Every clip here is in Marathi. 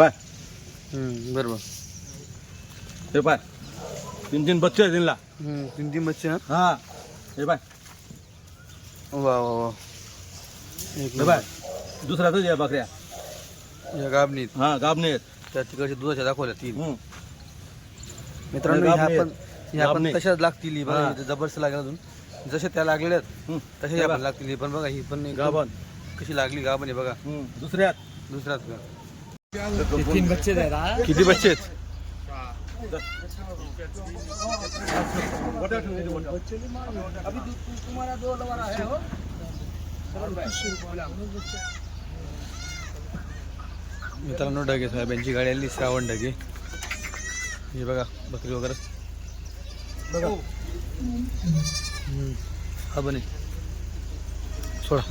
पाय. बरोबर. हे पाय. तीन तीन बच्चे त्यांना हम्म, तीन तीन बच्चे हा. हे पाय. वा वा वा. हे पाय. दुसरा तुझ्या बकऱ्या. या गाबणीत. हा गाबणे आहेत त्या तिकडच्या दुधाच्या दाखवल्या तीन. हम्म. मित्रांनो ह्या. पण ह्या पण. तशाच लागतील ही बघा हा. इथे जबरदस्त लागेल अजून. जसे त्या लागलेल्या आहेत हम्म. हे ह्या बघ. पण लागतील. ही पण बघा ही पण एकदम गाभण कशी लागली गाभण आहे बघा. हम्म. दुसऱ्यात. दुसऱ्यात का तीन बच्चे किती बच्चे आहेत? मित्रांनो ढगे साहेबांची गाडी आली श्रावण ढगे. हे बघा बकरी वगैरे. हा बने. सोडा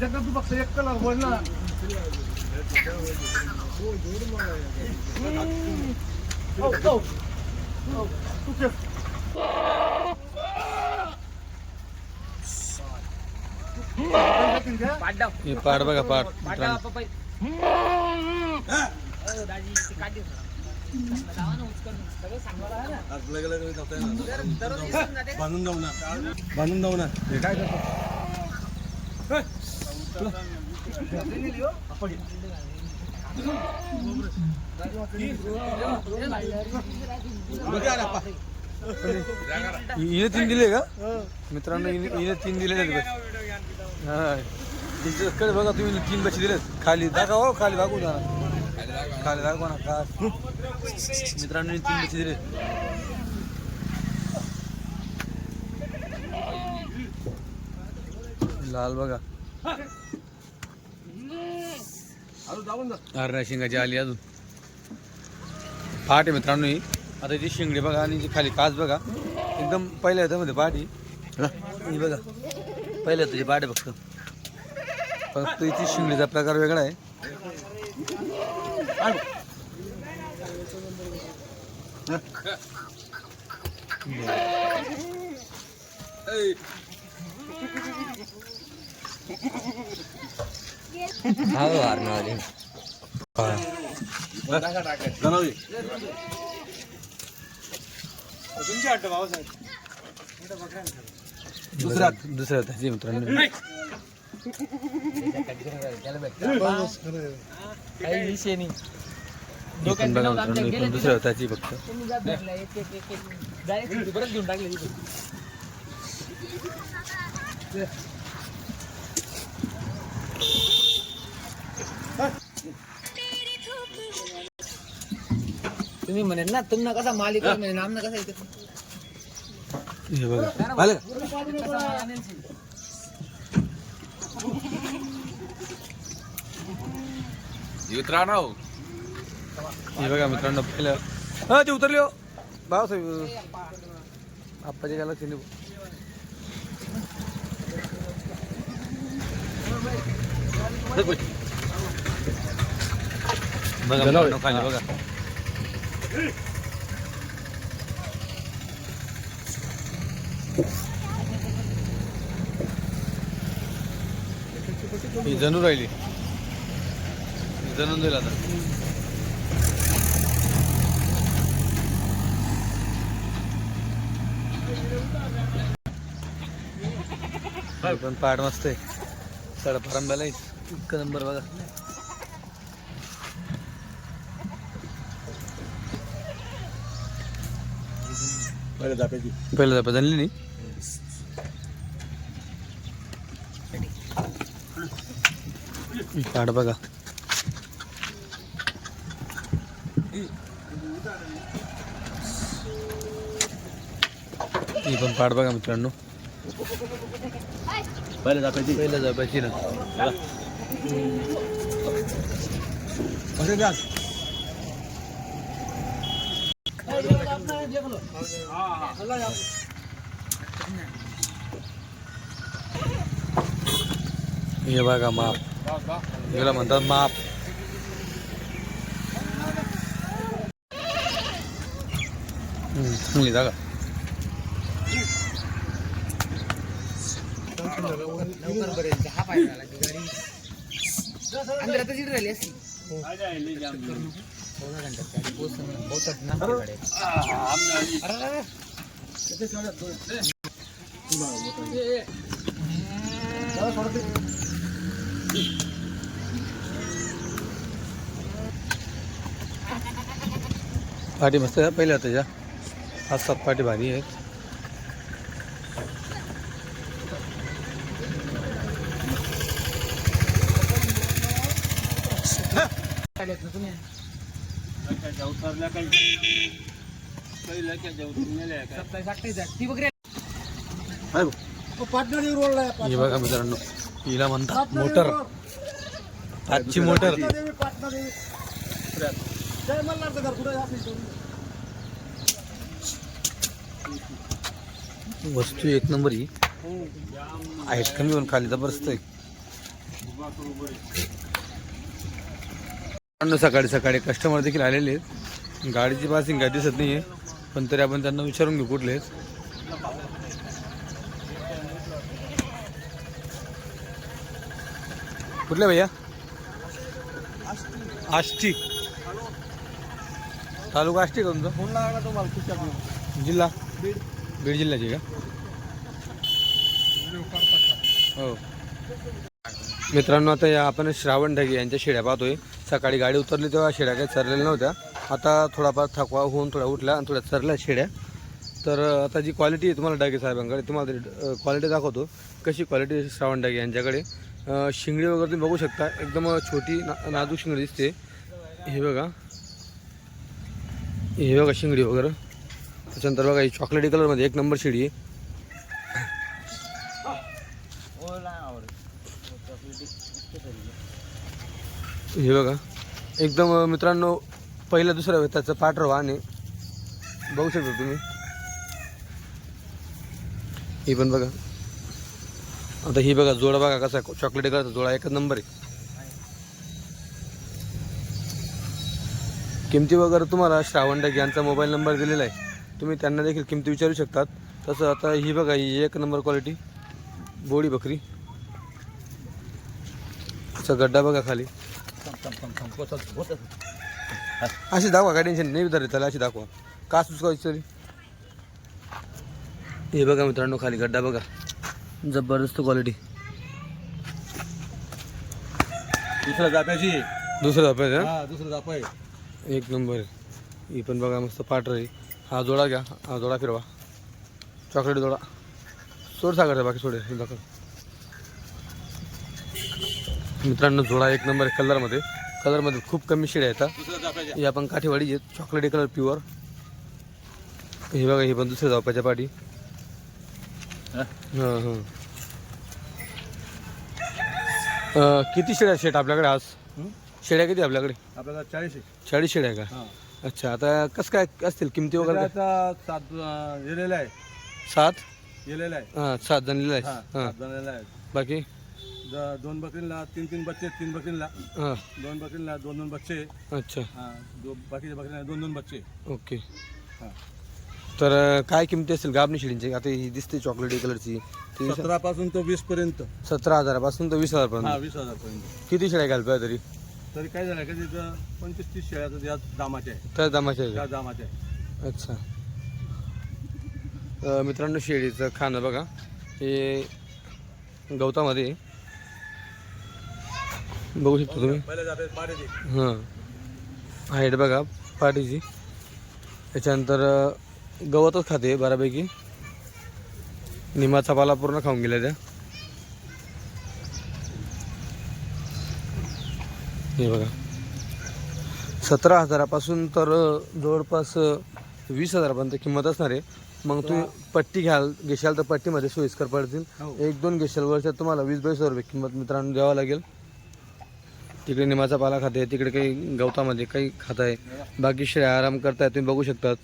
જગત પક્ષ એક કલાક હોય ના Oh, go. Oh, okay. हे पाड बघा पाड बांधून जाऊ ना बांधून जाऊ ना हे काय करतो? हिने तीन दिले का? मित्रांनो हिने तीन दिलेले आहेत हा बघा तुम्ही तीन पैसे दिलेत. खाली दाखवा हो खाली दाखवू ना खाली दाखवा ना का? मित्रांनो तीन पैसे दिले लाल बघा. अरे शिंगाची आली अजून. पहाटे मित्रांनो ही. आता ती शिंगडी बघा आणि जी खाली काच बघा. एकदम पहिल्या ह्याच्यामध्ये पहाटी. बघा. पहिल्या तुझी पहाटे फक्त फक्त इथे शिंगडीचा प्रकार वेगळा आहे. जनावरी दुसऱ्यात दुसऱ्या त्याची मित्रांनो. काही विषय नाही. पण बघा मित्रांनो दुसऱ्या त्याची फक्त परत घेऊन टाकले तुम्ही म्हणे ना तुम्हाला कसा मालिक म्हणे नामना कसा येते बघा आले कसा आणेल सी. हे बघा मित्रांनो पहिलं हा ते उतरले हो भाऊसाहेब आप्पाच्या गाला चिनी बघा मित्रांनो, खाली बघा ही जणू राहिली. जणून दिला आता. पण पाड मस्त आहे साडा परंब्याला इतका नंबर बघा. पहिले दापायची पहिले दापा जाणली नाही पाड बघा. ही पण पाड बघा मित्रांनो. पहिले जाप्याची पहिलं जापायची ना. हे बघा माप. याला म्हणतात माप. हम्म, चांगली जागा. लवकर हा की गाडी अंधारातच इकडे राहिली असती पावणा घंट्यात गाडी पोहोचत पोहोचत ना गाडी. अरे, अरे, अरे. पाठी मस्त आहे. पहिल्या त्याच्या आज सात पाठी भारी आहेत. हे बघा मित्रांनो हिला म्हणतात मोटर. आजची मोटर. वस्तू एक नंबर ही. आहेत कमी पण खाली? जबरदस्त आहे. सकाळी सकाळी कस्टमर देखील आलेले आहेत. गाडीची पासिंग काय दिसत नाही आहे पण तरी आपण त्यांना विचारून घेऊ कुठले आहेत. कुठले भैया? आष्टी. तालुका आष्टी का तुमचा? फोन लागला तुम्हाला कुठच्या जिल्हा? बीड. बीड जिल्ह्याची का? हो. मित्रांनो आता या आपण श्रावण ढगे यांच्या शेड्या पाहतोय. सकाळी गाडी उतरली तेव्हा शेड्या काही चरलेल्या नव्हत्या. आता थोडाफार थकवा होऊन थोड्या उठल्या आणि थोड्या चरल्या शेड्या. तर आता जी क्वालिटी आहे तुम्हाला डागे साहेबांकडे तुम्हाला क्वालिटी दाखवतो. कशी क्वालिटी श्रावण डागे यांच्याकडे? अं, शिंगडी वगैरे तुम्ही बघू शकता. एकदम छोटी ना नाजूक शिंगडी दिसते. हे बघा. हे बघा शिंगडी वगैरे. त्याच्यानंतर बघा ही चॉकलेटी कलरमध्ये एक नंबर शिडी आहे हे बघा. एकदम मित्रांनो पहिल्या दुसऱ्या त्याचं पाठर वाहन आहे बघू शकता तुम्ही. ही पण बघा. आता ही बघा जोडा बघा कसा चॉकलेटी कलरचा जोडा एकच नंबर आहे. किमती वगैरे तुम्हाला श्रावण डाग यांचा मोबाईल नंबर दिलेला आहे. तुम्ही त्यांना देखील किमती विचारू शकतात. तसं आता ही बघा ही एक नंबर क्वालिटी बोडी बकरी. असा गड्डा बघा खाली. अशी दाखवा काय टेन्शन नाही. विचारले त्याला अशी दाखवा. का तरी? हे बघा मित्रांनो खाली गड्डा बघा. जबरदस्त क्वालिटी दुसऱ्या जाप्याची दुसरं दाखवायचं हा दुसरं जाप आहे. एक नंबर. ही पण बघा मस्त आहे. हा जोडा घ्या. हा जोडा फिरवा. चॉकलेट जोडा. सोड सागर बाकी सोड दाखव मित्रांनो जोडा एक नंबर कलरमध्ये. कलरमध्ये खूप कमी शेड्या येतात ही. आपण काठीवाडी आहेत चॉकलेटी कलर प्युअर. हे बघा हे पण दुसऱ्या जापाच्या पाठी. हा? हां किती शेड्या शेट आपल्याकडे आज? शेड्या किती आपल्याकडे? आपल्याला चाळीस आहे चाळीस शेड्या का? हा. अच्छा आता कसं काय असतील? किमती वगैरे? काय? त्याचा सात अं, गेलेला आहे. सात? गेलेला आहे. हां सात जणलेलं हा आहे. हां सात आहे. बाकी? दोन बकरीला तीन तीन बच्चे तीन बकरीला हां. दोन बकरीला दोन दोन बच्चे अच्छा. हा दो बाकीच्या बकरीला दोन दोन बच्चे ओके. हा. तर अं, काय किमती असतील गाबणी शेळींची? आता ही दिसते चॉकलेटी कलरची ती सतरा पासून तो वीस पर्यंत सतरा हजारापासून तर वीस हा हजारपर्यंत वीस हजार पर्यंत किती शेळ्या घाल पाहिजे तरी? तरी काय झालं का तिथं पंचवीस तीस शेळ्याचं त्या दामाचे आहे त्या दामाच्या त्या दामाचे आहे? अच्छा. अं, मित्रांनो शेळीचं खाणं बघा. हे गवतामध्ये आहे. बघू शकता तुम्ही. जाप्यात पाड्याचे हां. हाईट बघा पाठीची त्याच्यानंतर अं, गवतच खाते बऱ्यापैकी. निमाचा पाला पूर्ण खाऊन गेल्या त्या. हे बघा. सतरा हजारापासून तर जवळपास वीस हजारापर्यंत किंमत असणार आहे. मग तुम्ही पट्टी घ्याल घेशाल तर पट्टीमध्ये सोयीस्कर पडतील. हो. एक दोन घेशाल वर्षात तुम्हाला वीस बावीस हजार रुपये किंमत मित्रांनो द्यावं लागेल. तिकडे निमाचा पाला खाते तिकडे काही गवतामध्ये काही खात आहे. बाकी शेळ्या आराम करताय तुम्ही बघू शकतात.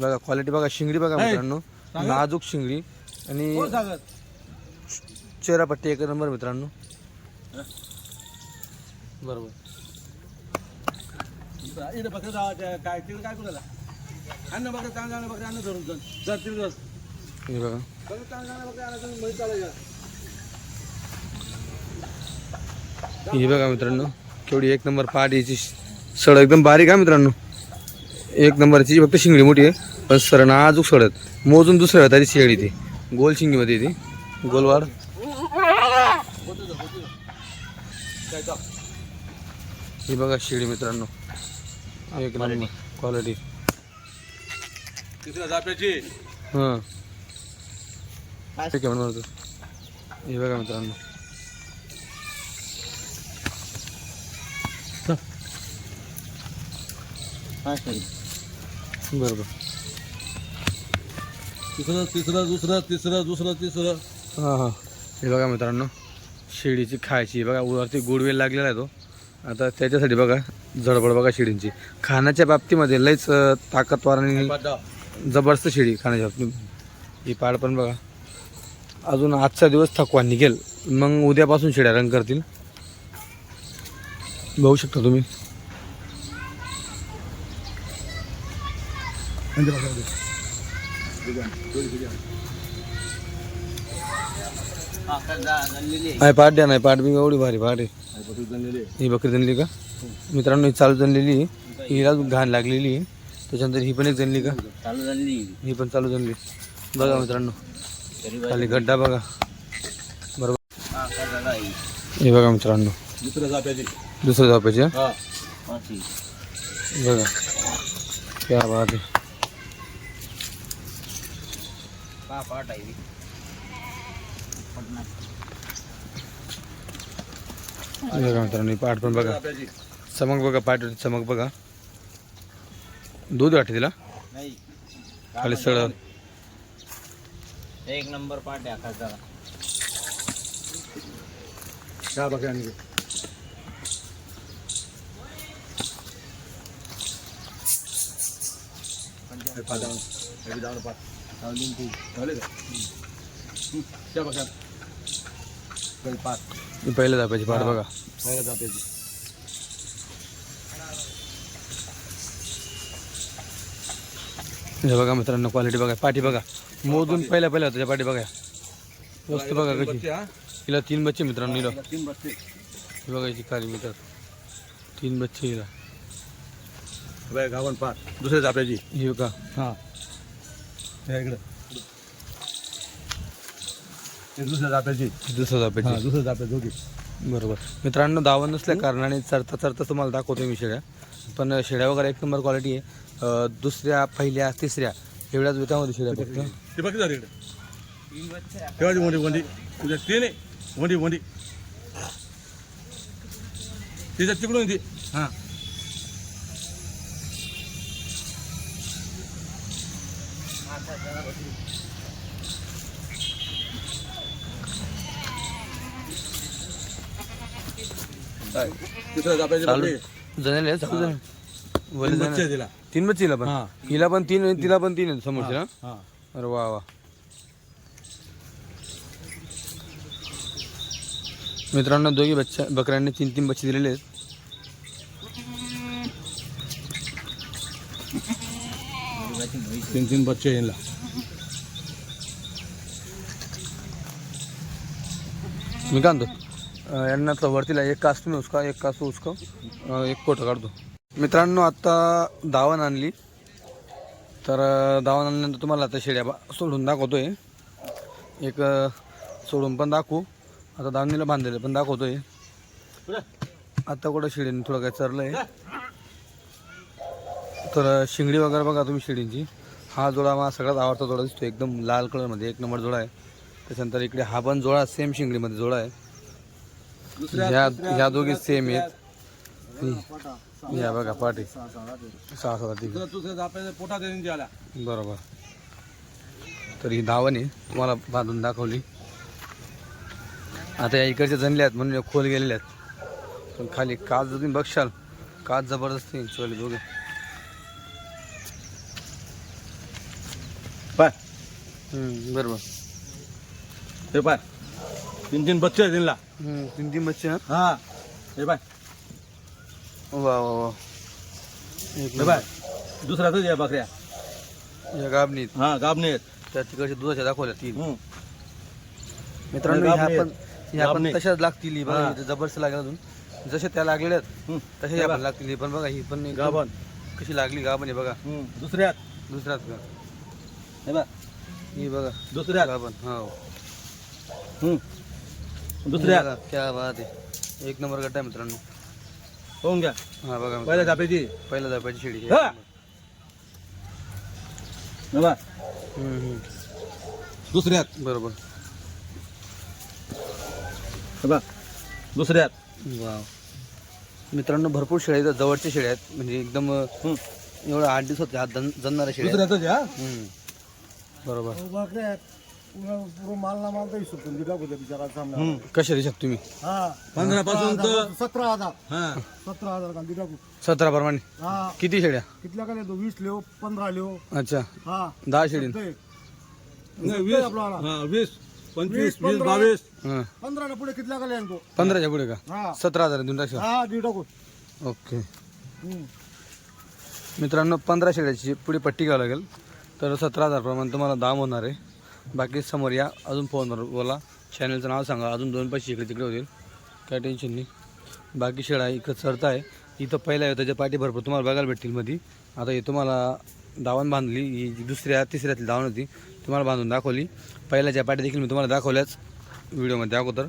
बघा क्वालिटी बघा शिंगडी बघा आहे. मित्रांनो. नाजूक शिंगडी. आणि हो चेहरापट्टी एक नंबर मित्रांनो. बरोबर. इथं काय तिकडे काय करायला अन्न बकरं चांगलं जाणं बकरं अन्न धरून जाण जर तिकडे जात हे बघा. बकरं चांगलं जाणं बकरं अन्न धरून मध्ये चालायचं. ही बघा मित्रांनो केवढी एक नंबर पाट याची सड एकदम बारीक आहे मित्रांनो. एक नंबरची फक्त शिंगडी मोठी आहे पण सर नाजूक सडत मोजून दुसऱ्या वेळा शेळी ती गोल शिंगीमध्ये ती गोलवाड. ही बघा शेळी मित्रांनो. एक नंबर क्वालिटी हां. ठीक आहे म्हणतो हे बघा मित्रांनो. बरोबर. तिसरं तिसरं दुसरं तिसरं दुसरं तिसरं. हां हां. हे बघा मित्रांनो. शेळीची खायची. बघा वरती गुडवेल लागलेला आहे तो. आता त्याच्यासाठी बघा जडबड बघा शिडींची. खाण्याच्या बाबतीमध्ये लयच ताकदवार आणि जबरदस्त शिडी खाण्याच्या बाबतीत ही पाड पण बघा. अजून आजचा दिवस थकवा निघेल. मग उद्यापासून शिड्या रंग करतील. बघू शकता तुम्ही. पाठ द्या नाही पाठ मी एवढी भारी आहे ही बकरी जनली का? मित्रांनो ही चालू जनलेली आहे. हिला घाण लागलेली आहे त्याच्यानंतर ही पण एक जनली का? चालू ही. पण चालू जनली. बघा मित्रांनो. खाली गड्डा बघा. बरोबर. हे बघा मित्रांनो. दुसऱ्या जाप्याची दुसऱ्या झोपायची बघा. क्या बघा मित्रांनो पाठ पण बघा. चमक बघा पाठ चमक बघा. दूध वाटते तिला? नाही. खाली सगळं एक नंबर पाठ आहे आकाशचा त्या बकऱ्या आणि पाच. हे। हं. पहिले ही पाठ बघा पहिल्या जाप्याची हे बघा मित्रांनो क्वालिटी बघा पाठी बघा मोजून पहिल्या पहिल्या त्याच्या पाठी बघा वस्तू बघा कशी। बच्चे, हा? हिला तीन बच्चे मित्रांनो हिला तीन बच्चे। हे बघा याची काली मित्र। तीन बच्चे हिला बघा, गावन पाच दुसऱ्या जाप्याची ही का हा। इकडं। हे दुसऱ्या जाप्याची दुसरं हा झोपायची दुसऱ्या जाप्या दोघी. बरोबर. मित्रांनो दावण नसल्या कारणाने चरता चरता तुम्हाला दाखवतो मी शेळ्या पण शेळ्या वगैरे एक नंबर क्वालिटी आहे. अं, दुसऱ्या पहिल्या तिसऱ्या एवढ्याच वेतामध्ये शेळ्या फक्त. ते बघ झाली ठेवायची मोठी वंडी तुझ्या ते नाही. वंडी वंडी. तिच्या तिकडून ती हां तिसऱ्या जाप्याची चालू बकरी. जणेल आहे, चालू जणेल. वले तीन जणेल. बच्चे तीन हिला पण? हा. हिला पण तीन तिला पण तीन आहे समोरची ना हां. अरे वा वा. मित्रांनो दोघी बच्चा बकऱ्यांनी तीन तीन बच्चे दिलेले आहेत. तीन तीन बच्चे येईल मी काय म्हणतो? यांना वरतीला एक कास तुम्ही उसका एक कास उसका. एक कोट काढतो. मित्रांनो आत्ता दावण आणली. तर दावण आणल्यानंतर तुम्हाला आता शेड्या बा- सोडून आहे एक सोडून पण दाखवू. आता दावणीला बांधलेलं पण दाखवतो आहे आत्ता कुठं शिडीने थोडं काय आहे तर शिंगडी वगैरे बघा तुम्ही शिडींची हा जोडा मला सगळ्यात आवडता जोडा दिसतो एकदम लाल कलरमध्ये एक नंबर जोडा आहे. त्याच्यानंतर इकडे हा पण जोडा सेम शिंगडीमध्ये जोडा आहे. ह्या ह्या दोघी सेम आहेत. या बघा पाठी. सहा सहा ठीक पोटात ती बरोबर. तर ही धावण आहे. तुम्हाला बांधून दाखवली. आता या इकडच्या जणल्या आहेत म्हणून खोल गेलेल्या आहेत. पण खाली काच जर तुम्ही बघशाल काच जबरदस्त चोले दोघे पाय. हम्म, बरोबर. हे पाय. तीन तीन बच्चे आहेत हम्म, तीन तीन बच्चे हा हा. हे बाय. वा वा वा. एक हे बाय. दुसऱ्यातच या बकऱ्या. या गाबणीत. हा गाबणे आहेत. त्या तिकडच्या दुधाच्या दाखवल्या तीन. हम्म. मित्रांनो ह्या गाबणी पण ह्या पण गाबणी. तशाच लागतील ही बघा हा. इथं जबरदस्त लागल्या अजून. जशा त्या लागलेल्या आहेत हम्म. तशा ह्या. पण लागतील ही पण बघा ही पण एकदम गाभण कशी लागली गाभण आहे बघा. हम्म. दुसऱ्यात. दुसऱ्यात का हे बघ. ही बघा दुसऱ्यात. गाभण हो. हम्म. ही दुसऱ्यात बघा, क्या बात आहे. एक नंबर गड्डा आहे मित्रांनो. होऊन घ्या. हा बघा पहिल्या जापेची पहिला जापायची शेळी हा. हे. बघ हम्म, हम्म. दुसऱ्यात. बरोबर. हे बघ दुसऱ्यात. वा मित्रांनो भरपूर शेळ्या आहेत. जवळच्या शेळ्या आहेत. म्हणजे एकदम अं, हम्म. एवढं आठ दिवसात हात जन जनणाऱ्या शेळ्या आहेत. दुसऱ्यातच या हम्म. बरोबर. माल ना माल तर सुटून दिला होता बिचारा सामना हम्म. कशा देशात तुम्ही? हा. पंधरा पासून तर सतरा हजार. हा. सतरा हजार का दिला सतरा प्रमाणे. हा. किती शेळ्या कितल्या का तो वीस लिहो पंधरा लिहो. अच्छा. हा. दहा ते नाही, वीस. हा वीस पंचवीस वीस, पंधरा. बावीस. हां. पंधरा ना पुढे कितल्या का तो पंधराच्या पुढे का? हा. सतरा हजार देऊन टाका हा दीड टाकू. ओके. हम्म. मित्रांनो पंधरा शेळ्याची पुढे पट्टी घ्यावं लागेल. तर सतरा हजार प्रमाणे तुम्हाला दाम होणार आहे. बाकी समोर या. अजून फोनवर बोला. चॅनलचं नाव सांगा. अजून दोन पैसे इकडे तिकडे होतील. काय टेन्शन नाही. बाकी शेळा इकडं चढता आहे. इथं पहिला आहे त्याच्या पाठी भरपूर तुम्हाला बघायला भेटतील मध्ये आता हे तुम्हाला दावण बांधली. ही दुसऱ्या तिसऱ्यातली दावण होती तुम्हाला बांधून दाखवली. पहिल्याच्या पाठी देखील मी तुम्हाला दाखवल्याच व्हिडिओमध्ये अगोदर.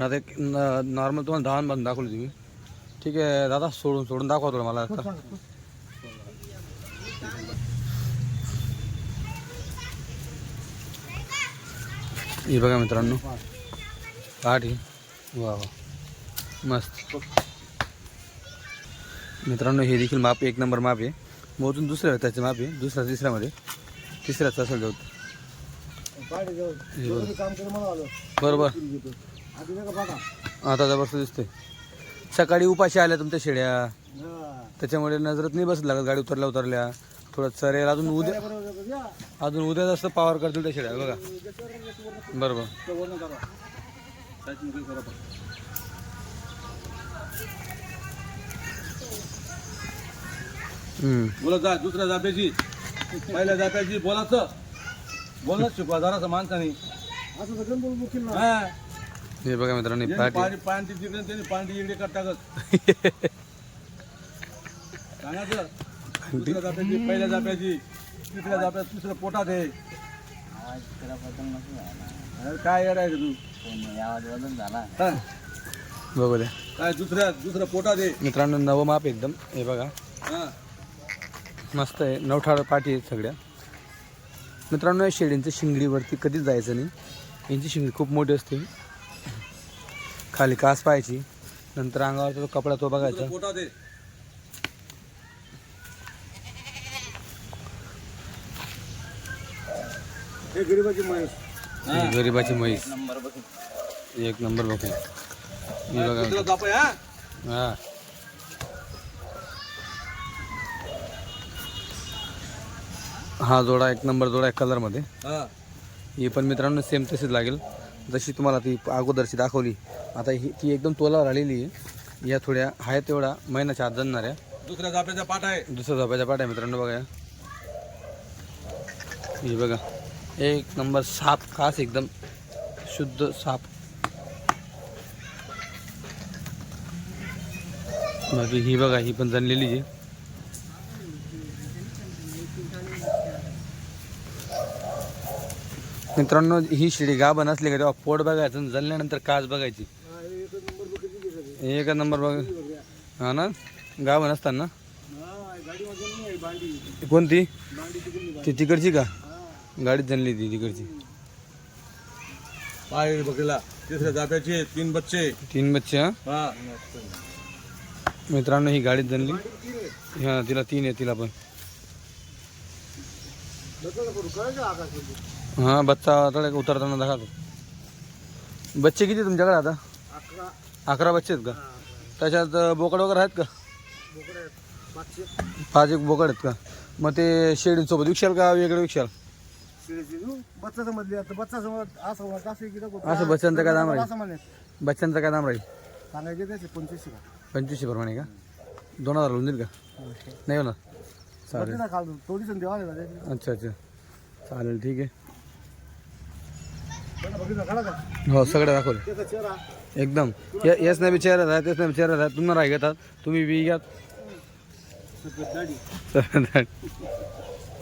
आता एक नॉर्मल तुम्हाला दावण बांधून दाखवली तुम्ही. ठीक आहे दादा सोडून सोडून दाखवा मला आता. हे बघा मित्रांनो. आठ ही वा वा मस्त. मित्रांनो हे देखील माप एक नंबर माप आहे. मोजून दुसऱ्या त्याचे माप आहे. दुसऱ्या तिसऱ्यामध्ये. तिसऱ्याच असेल जाऊ. बरोबर. आता जबरदस्त दिसते सकाळी उपाशी आल्या तुमच्या शेड्या. त्याच्यामुळे नजरत नाही बसत लागत गाडी उतरल्या उतरल्या. थोडं चरेल अजून उद्या अजून उद्या जास्त पावर करतील त्या शेळ्या बघा. बरोबर. बोलत जा दुसऱ्या जाप्याची पहिल्या जाप्याची बोलायचं बोलत शिकवा जरासं माणसाने. हा. बघा मित्रांनो पाणी पाणी तिकडे त्यांनी पाणी इकडे करत टाकत. जाप्याची पहिल्या जाप्याची तिसऱ्या जाप्यात तिसऱ्या पोटात आहे. अरे काय येडायचं तू? हा. बघू द्या काय दुसऱ्या दुसऱ्या पोटात आहे? मित्रांनो नवं माप एकदम. हे बघा. हा. मस्त आहे. नवठाळ पाठी आहेत सगळ्या. मित्रांनो या शेळींच्या शिंगडीवरती कधीच जायचं नाही. यांची शिंगडी खूप मोठी असते. खाली कास पाहायची. नंतर अंगावरचा तो कपडा तो बघायचा. पोटात आहे. गरीबाची म्हैस. गरिबाची म्हैस. एक नंबर बघू. ही बघा. आहे हा? हा. जोडा एक नंबर जोडा आहे कलरमध्ये. हा. ही पण मित्रांनो सेम तशीच लागेल. जशी तुम्हाला ती अगोदरची दाखवली आता ही ती एकदम तोलावर आलेली आहे. या थोड्या आहेत तेवढा महिन्याच्या आत जाणणाऱ्या दुसऱ्या जाप्याचा पाठ आहे. दुसऱ्या झोपाच्या पाट्या मित्रांनो बघा या. ही बघा. एक नंबर साप खास एकदम शुद्ध साप. बाकी ही बघा ही पण जणलेली आहे. मित्रांनो ही शिडी गाभण असली का तेव्हा पोट बघायचं जळल्यानंतर काच बघायची. एक नंबर बघ. हा ना? गाभण असताना? कोणती? ती तिकडची का? गाडीत जनली ती तिकडची. पाय बघला तिसऱ्या जाप्याचे तीन बच्चे. तीन बच्चे हा? हा. मित्रांनो ही गाडीत जनली हा तिला तीन आहे तिला पण. हा बच्चा आता उतरताना दाखवतो. बच्चे किती तुमच्याकडे आता? अकरा बच्चे आहेत का? त्याच्यात बोकड वगैरे आहेत का? पाच एक बोकड आहेत का? मग ते शेळींसोबत विकशाल का वेगळे विकशाल? बच्चा समजली आता बच्चा समज असं वाटतं असं की नको. असं बच्चांचं काय दाम राहील? असं बच्चांचा काय दाम राहील? सांगायचे त्याचे पंचवीसशे का? पंचवीसशे प्रमाणे का? दोन हजार होऊन देईल का? नाही होणार. चालेल. ना खाल थोडी संधी त्याची. अच्छा अच्छा. चालेल ठीक आहे. बघितलं का? हो सगळं दाखवले. त्याचा चेहरा. एकदम. ये- येस नाही चेहरा आहे तेच नाही चेहरा आहे. तुम्हाला राह घेतात तुम्ही बी सफेद दाढी.